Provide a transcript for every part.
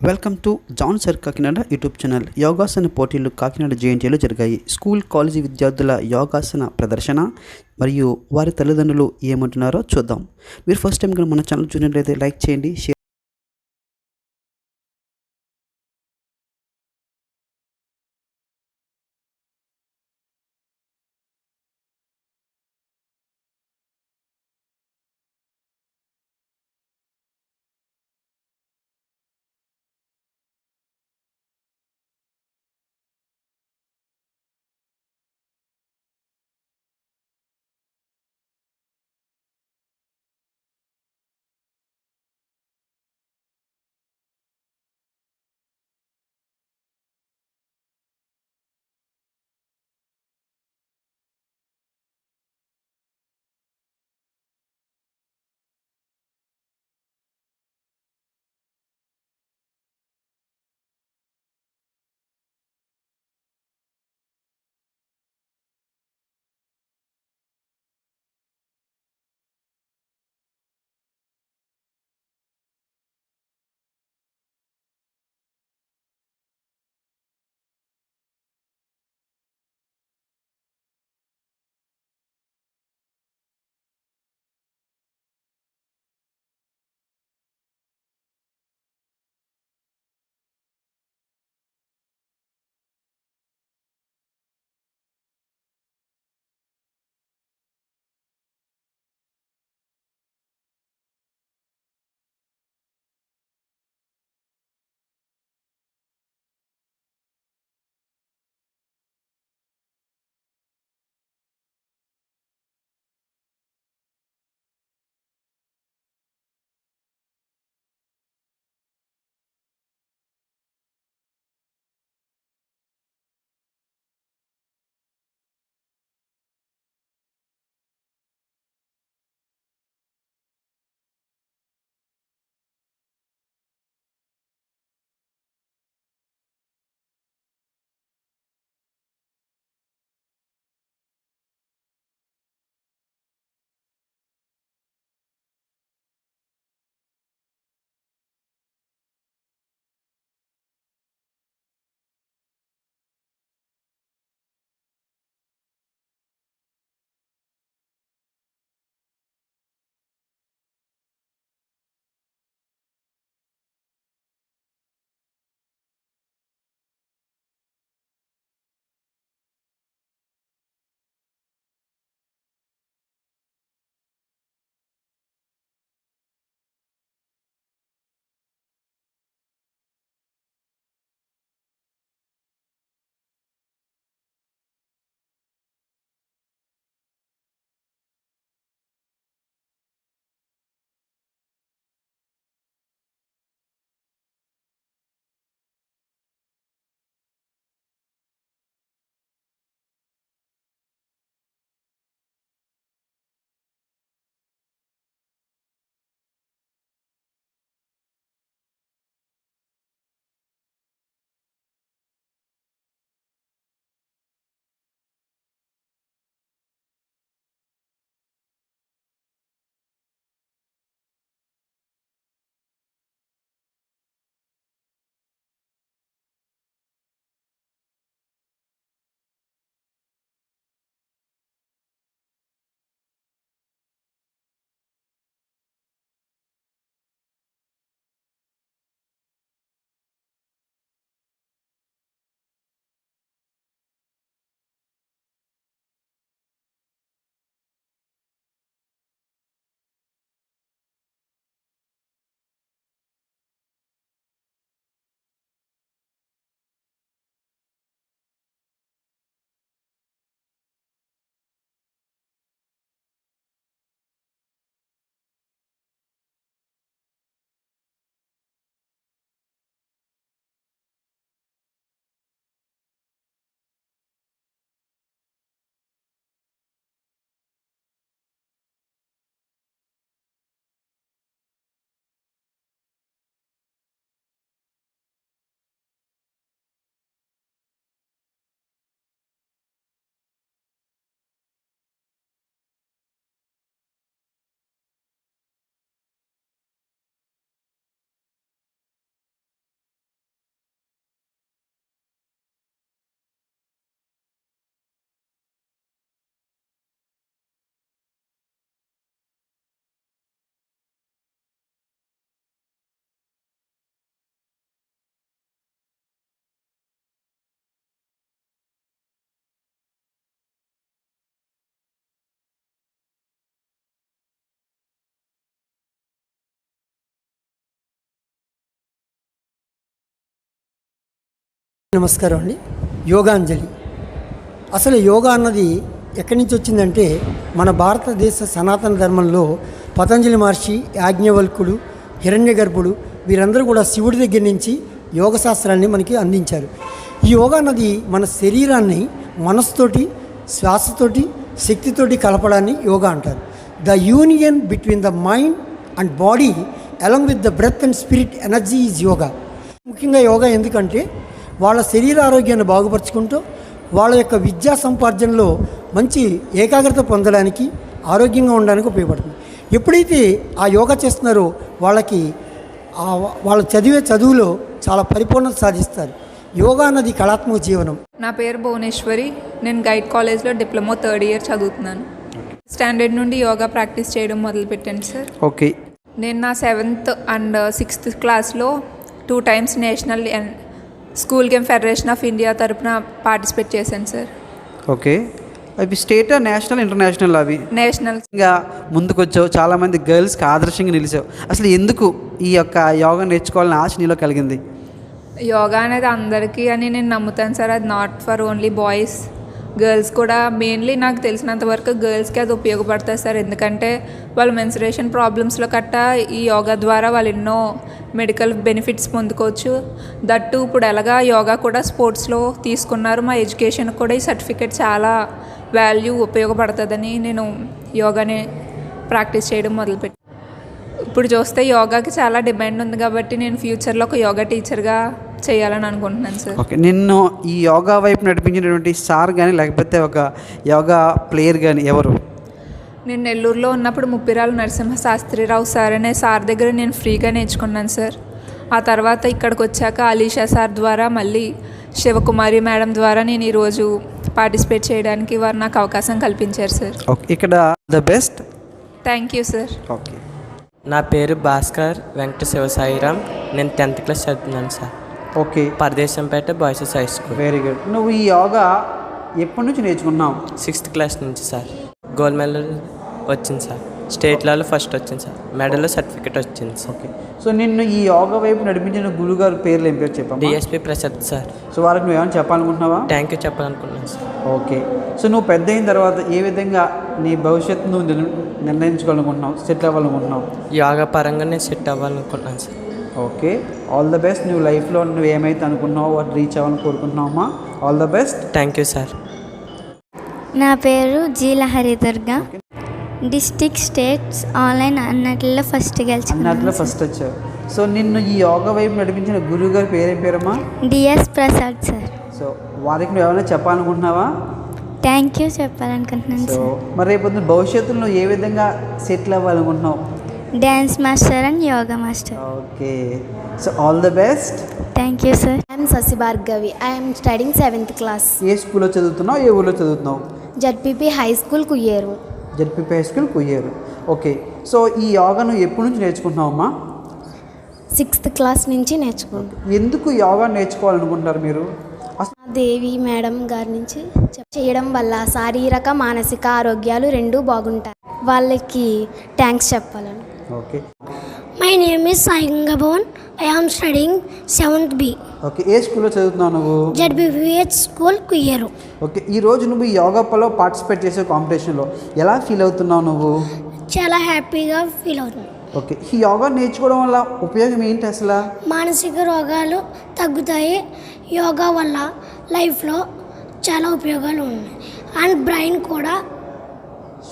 Welcome to John sir Kakinada YouTube channel yogasana పోటీలు కాకినాడ జేఎన్టీలో జరిగాయి school college విద్యార్థుల యోగాసన ప్రదర్శన మరియు వారి తల్లిదండ్రులు ఏమంటున్నారో చూద్దాం మీరు ఫస్ట్ టైం కనుక మన ఛానల్ చూసినట్లయితే లైక్ చేయండి షేర్ నమస్కారం అండి. యోగాంజలి. అసలు యోగా అన్నది ఎక్కడి నుంచి వచ్చిందంటే మన భారతదేశ సనాతన ధర్మంలో పతంజలి మహర్షి యాజ్ఞవల్కుడు హిరణ్య గర్భుడు వీరందరూ కూడా శివుడి దగ్గర నుంచి యోగ శాస్త్రాన్ని మనకి అందించారు. ఈ యోగా అన్నది మన శరీరాన్ని మనసుతోటి శ్వాసతోటి శక్తితోటి కలపడాన్ని యోగా అంటారు. The union between the mind and body along with the breath and spirit energy is yoga ముఖ్యంగా యోగా ఎందుకంటే వాళ్ళ శరీర ఆరోగ్యాన్ని బాగుపరుచుకుంటూ వాళ్ళ యొక్క విద్యా సంపార్జనలో మంచి ఏకాగ్రత పొందడానికి ఆరోగ్యంగా ఉండడానికి ఉపయోగపడుతుంది. ఎప్పుడైతే ఆ యోగా చేస్తున్నారో వాళ్ళకి ఆ వాళ్ళు చదివే చదువులో చాలా పరిపూర్ణత సాధిస్తారు. యోగా అన్నది కళాత్మక జీవనం. నా పేరు భువనేశ్వరి. నేను గైడ్ కాలేజ్లో డిప్లొమా థర్డ్ ఇయర్ చదువుతున్నాను. స్టాండర్డ్ నుండి యోగా ప్రాక్టీస్ చేయడం మొదలుపెట్టాను సార్. ఓకే. నేను నా సెవెంత్ అండ్ సిక్స్త్ క్లాస్లో two times national and school game federation of India తరపున పార్టిసిపేట్ చేశాను సార్. ఓకే. అవి స్టేట్ నేషనల్ ఇంటర్నేషనల్ అవి? నేషనల్. ఇంకా ముందుకొచ్చావు చాలామంది గర్ల్స్కి ఆదర్శంగా నిలిచావు. అసలు ఎందుకు ఈ యొక్క యోగా నేర్చుకోవాలని ఆశ నీలో కలిగింది? యోగా అనేది అందరికీ అని నేను నమ్ముతాను సార్. అది not for only boys girls కూడా మెయిన్లీ నాకు తెలిసినంత వరకు గర్ల్స్కి అది ఉపయోగపడుతుంది సార్. ఎందుకంటే వాళ్ళు మెన్సరేషన్ ప్రాబ్లమ్స్లో కట్ట ఈ యోగా ద్వారా వాళ్ళు ఎన్నో మెడికల్ బెనిఫిట్స్ పొందుకోవచ్చు. దట్టు ఇప్పుడు ఎలాగా యోగా కూడా స్పోర్ట్స్లో తీసుకున్నారు. మా ఎడ్యుకేషన్ కూడా ఈ సర్టిఫికేట్ చాలా వాల్యూ ఉపయోగపడుతుందని నేను యోగాని ప్రాక్టీస్ చేయడం మొదలుపెట్టాను. ఇప్పుడు చూస్తే యోగాకి చాలా డిమాండ్ ఉంది కాబట్టి నేను ఫ్యూచర్లో ఒక యోగా టీచర్గా చేయాలని అనుకుంటున్నాను సార్. ఓకే నిన్ను ఈ యోగా వైపు నడిపించినటువంటి సార్ కానీ లేకపోతే ఒక యోగా ప్లేయర్ కానీ ఎవరు? నేను నెల్లూరులో ఉన్నప్పుడు ముప్పిరాల నరసింహ శాస్త్రిరావు సార్ అనే సార్ దగ్గర నేను ఫ్రీగా నేర్చుకున్నాను సార్. ఆ తర్వాత ఇక్కడికి వచ్చాక అలీషా సార్ ద్వారా మళ్ళీ శివకుమారి మేడం ద్వారా నేను ఈరోజు పార్టిసిపేట్ చేయడానికి వారు నాకు అవకాశం కల్పించారు సార్. ఓకే ఇక్కడ the best. Thank you sir okay. నా పేరు భాస్కర్ వెంకట శివసాయిరామ్. నేను టెన్త్ క్లాస్ చదువుతున్నాను sir. Okay. Paradesampeta boys high school. Very good నువ్వు ఈ యోగా ఎప్పటి నుంచి నేర్చుకున్నావు? సిక్స్త్ క్లాస్ నుంచి సార్. గోల్డ్ మెడల్ వచ్చింది సార్. స్టేట్ లెవెల్ ఫస్ట్ వచ్చింది సార్. మెడల్లో సర్టిఫికేట్ వచ్చింది సార్. ఓకే. సో నిన్ను ఈ యోగా వైపు నడిపించిన గురుగారు పేర్లు ఏం పేరు చెప్పమ్మా? DSP Prasad sir. సో వారికి నువ్వు ఏమైనా చెప్పాలనుకుంటున్నావా? థ్యాంక్ యూ చెప్పాలనుకున్నాను సార్. ఓకే. సో నువ్వు పెద్ద అయిన తర్వాత ఏ విధంగా నీ భవిష్యత్తు నువ్వు నిర్- నిర్ణయించుకోవాలనుకుంటున్నావు? సెటిల్ అవ్వాలనుకుంటున్నావు? యోగా పరంగా నేను set అవ్వాలనుకుంటున్నాను sir. Okay. All the best నువ్వు లైఫ్లో నువ్వు ఏమైతే అనుకున్నావో వాటి రీచ్ అవ్వాలని కోరుకుంటున్నావమ్మా all the best thank you sir నా పేరు G Lahari Durga district states online అన్నట్లో first అన్నట్లో గెలుచుకున్నాను ఫస్ట్ వచ్చావు. సో నిన్ను ఈ యోగా వైపు నడిపించిన గురువు గారి పేరేం పేరమ్మా? DS Prasad sir. సో వారికి నువ్వు ఏమైనా చెప్పాలనుకుంటున్నావా? థ్యాంక్ యూ చెప్పాలనుకుంటున్నాను సో మరి రేపు పొద్దున్న భవిష్యత్తులో ఏ విధంగా settle అవ్వాలనుకుంటున్నావు? Dance master and yoga master okay so all the best thank you sir Sasi Bhargavi. I am studying 7th class. ఏ స్కూల్లో చదువుతున్నావు ఏ ఊళ్ళో చదువుతున్నావు? JPP High School, Kuyeru. ZPP high school Kuyyeru okay so ఈ యోగా నువ్వు ఎప్పటి నుంచి నేర్చుకుంటున్నావమ్మా సిక్స్త్ క్లాస్ నుంచి నేర్చుకుంటాం ఎందుకు యోగా నేర్చుకోవాలనుకుంటున్నారు మీరు? దేవి మేడం గారి నుంచి చెప్- చేయడం వల్ల శారీరక మానసిక ఆరోగ్యాలు రెండూ బాగుంటాయి. వాళ్ళకి thanks చెప్పాలను. Okay My name is Saingabon. I am studying 7th B. Okay ఏ స్కూల్లో చదువుతున్నావు నువ్వు? ZBVH School, Kuyeru. ఓకే ఈ రోజు నువ్వు ఈ యోగాలో పార్టిసిపేట్ చేసే కాంపిటీషన్లో ఎలా ఫీల్ అవుతున్నావు నువ్వు? చాలా హ్యాపీగా ఫీల్ అవుతుంది. ఓకే ఈ యోగా నేర్చుకోవడం వల్ల ఉపయోగం ఏంటి అసలు? మానసిక రోగాలు తగ్గుతాయి. యోగా వల్ల లైఫ్లో చాలా ఉపయోగాలు ఉన్నాయి. అండ్ బ్రెయిన్ కూడా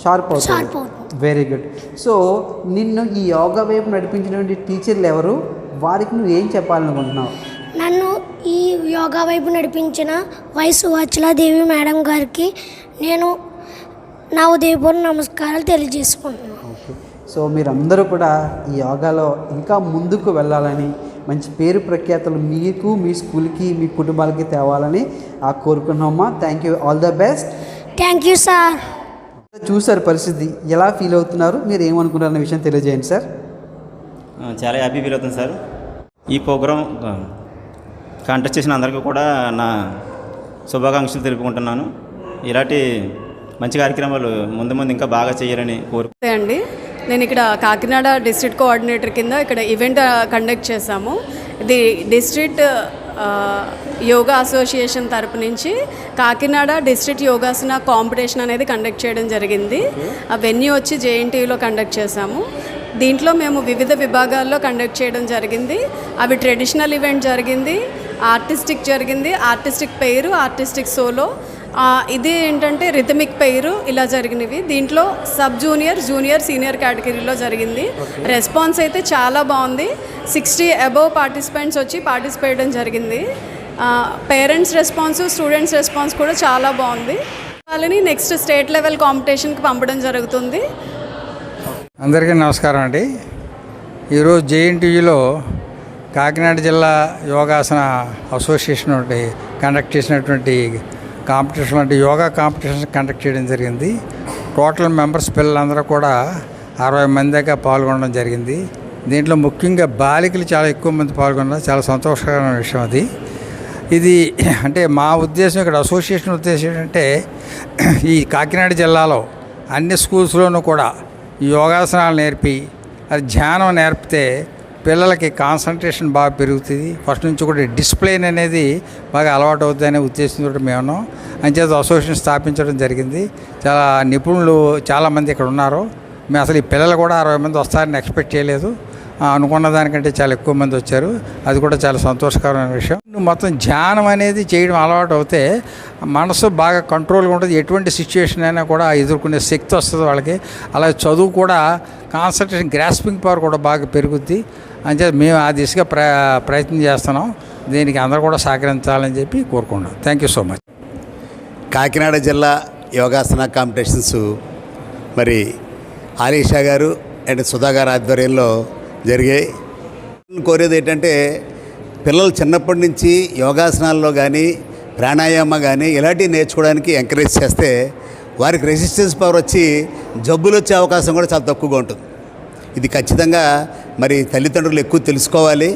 షార్ప్ అవుతుంది. వెరీ గుడ్ సో నిన్ను ఈ యోగా వైపు నడిపించినటువంటి టీచర్లు ఎవరు? వారికి నువ్వు ఏం చెప్పాలనుకుంటున్నావు? నన్ను ఈ యోగా వైపు నడిపించిన వయసు దేవి మేడం గారికి నేను నా ఉదయపూర్వ నమస్కారాలు తెలియజేసుకుంటున్నాను. సో మీరందరూ కూడా ఈ యోగాలో ఇంకా ముందుకు వెళ్ళాలని మంచి పేరు ప్రఖ్యాతలు మీకు మీ స్కూల్కి మీ కుటుంబాలకి తేవాలని ఆ కోరుకున్నామా thank you all the best thank you sir చూసారు పరిస్థితి. ఎలా ఫీల్ అవుతున్నారు? మీరు ఏమనుకుంటారు అనే విషయం తెలియజేయండి సార్ చాలా హ్యాపీ ఫీల్ అవుతుంది సార్ ఈ ప్రోగ్రాం కాంటెస్ట్ చేసిన అందరికీ కూడా నా శుభాకాంక్షలు తెలుపుకుంటున్నాను. ఇలాంటి మంచి కార్యక్రమాలు ముందు ముందు ఇంకా బాగా చేయాలని కోరు నమస్తే అండి. నేను ఇక్కడ కాకినాడ డిస్ట్రిక్ట్ కోఆర్డినేటర్ కింద ఇక్కడ ఈవెంట్ కండక్ట్ చేశాము. ఇది డిస్ట్రిక్ట్ యోగా అసోసియేషన్ తరపు నుంచి కాకినాడ డిస్ట్రిక్ట్ యోగాసన కాంపిటీషన్ అనేది కండక్ట్ చేయడం జరిగింది. ఆ వెన్యూ వచ్చి జేఎన్టీయూలో కండక్ట్ చేశాము. దీంట్లో మేము వివిధ విభాగాల్లో కండక్ట్ చేయడం జరిగింది. అవి ట్రెడిషనల్ ఈవెంట్ జరిగింది. ఆర్టిస్టిక్ జరిగింది. ఆర్టిస్టిక్ పేరు ఆర్టిస్టిక్ సోలో. ఇది ఏంటంటే రిథమిక్ పేరు ఇలా జరిగినవి. దీంట్లో సబ్ జూనియర్ జూనియర్ సీనియర్ కేటగిరీలో జరిగింది. రెస్పాన్స్ అయితే చాలా బాగుంది. సిక్స్టీ అబవ్ పార్టిసిపెంట్స్ వచ్చి పార్టిసిపేట్ చేయడం జరిగింది. పేరెంట్స్ రెస్పాన్స్ స్టూడెంట్స్ రెస్పాన్స్ కూడా చాలా బాగుంది. వాళ్ళని నెక్స్ట్ స్టేట్ లెవెల్ కాంపిటీషన్కి పంపడం జరుగుతుంది. అందరికీ నమస్కారం అండి. ఈరోజు జేఎన్టీయూలో కాకినాడ జిల్లా యోగాసన అసోసియేషన్ కండక్ట్ చేసినటువంటి కాంపిటీషన్ అంటే యోగా కాంపిటీషన్ కండక్ట్ చేయడం జరిగింది. టోటల్ మెంబర్స్ పిల్లలందరూ కూడా అరవై మంది దాకా పాల్గొనడం జరిగింది. దీంట్లో ముఖ్యంగా బాలికలు చాలా ఎక్కువ మంది పాల్గొన్నారు చాలా సంతోషకరమైన విషయం అది. ఇది అంటే మా ఉద్దేశం ఇక్కడ అసోసియేషన్ ఉద్దేశం ఏంటంటే ఈ కాకినాడ జిల్లాలో అన్ని స్కూల్స్లోనూ కూడా ఈ యోగాసనాలు నేర్పి అది ధ్యానం నేర్పితే పిల్లలకి కాన్సన్ట్రేషన్ బాగా పెరుగుతుంది. ఫస్ట్ నుంచి కూడా డిస్ప్లేన్ అనేది బాగా అలవాటు అవుతుంది అనే ఉద్దేశంతో మేము అంచేత అసోసియేషన్ స్థాపించడం జరిగింది. చాలా నిపుణులు చాలామంది ఇక్కడ ఉన్నారు. మేము అసలు ఈ పిల్లలు కూడా అరవై మంది వస్తారని ఎక్స్పెక్ట్ చేయలేదు. అనుకున్న దానికంటే చాలా ఎక్కువ మంది వచ్చారు. అది కూడా చాలా సంతోషకరమైన విషయం. మొత్తం ధ్యానం అనేది చేయడం అలవాటు అవుతే మనసు బాగా కంట్రోల్గా ఉంటుంది. ఎటువంటి సిచ్యువేషన్ అయినా కూడా ఎదుర్కొనే శక్తి వస్తుంది వాళ్ళకి. అలాగే చదువు కూడా కాన్సన్ట్రేషన్ గ్రాస్పింగ్ పవర్ కూడా బాగా పెరుగుద్ది. అంతే మేము ఆ దిశగా ప్ర ప్రయత్నం చేస్తున్నాం. దీనికి అందరూ కూడా సహకరించాలని చెప్పి కోరుకుంటున్నాం. Thank you so much Kakinada జిల్లా యోగాసన కాంపిటీషన్స్ మరి ఆలీషా గారు అండ్ సుధా గారి ఆధ్వర్యంలో జరిగాయి కోరేది ఏంటంటే పిల్లలు చిన్నప్పటి నుంచి యోగాసనాల్లో కానీ ప్రాణాయామ కానీ ఇలాంటివి నేర్చుకోవడానికి ఎంకరేజ్ చేస్తే వారికి రెసిస్టెన్స్ పవర్ వచ్చి జబ్బులు వచ్చే అవకాశం కూడా చాలా తక్కువగా ఉంటుంది. ఇది ఖచ్చితంగా మరి తల్లిదండ్రులు ఎక్కువ తెలుసుకోవాలి.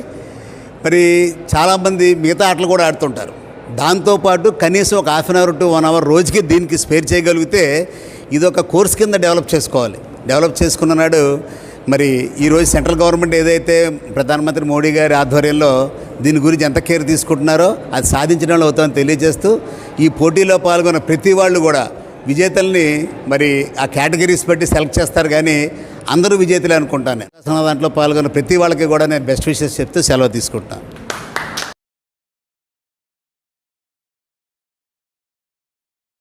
మరి చాలామంది మిగతా ఆటలు కూడా ఆడుతుంటారు. దాంతోపాటు కనీసం ఒక half an hour to one hour రోజుకి దీనికి స్పేర్ చేయగలిగితే ఇది ఒక కోర్స్ కింద డెవలప్ చేసుకోవాలి. డెవలప్ చేసుకున్న నాడు మరి ఈరోజు సెంట్రల్ గవర్నమెంట్ ఏదైతే ప్రధానమంత్రి మోడీ గారి ఆధ్వర్యంలో దీని గురించి ఎంత కేర్ తీసుకుంటున్నారో అది సాధించడంలో అవుతుందని తెలియజేస్తూ ఈ పోటీలో పాల్గొన్న ప్రతి వాళ్ళు కూడా విజేతల్ని మరి ఆ కేటగిరీస్ బట్టి సెలెక్ట్ చేస్తారు. కానీ అందరూ విజేతలే అనుకుంటాను దాంట్లో పాల్గొన్న ప్రతి వాళ్ళకి కూడా నేను బెస్ట్ విషెస్ చెప్తూ సెలవు తీసుకుంటాను.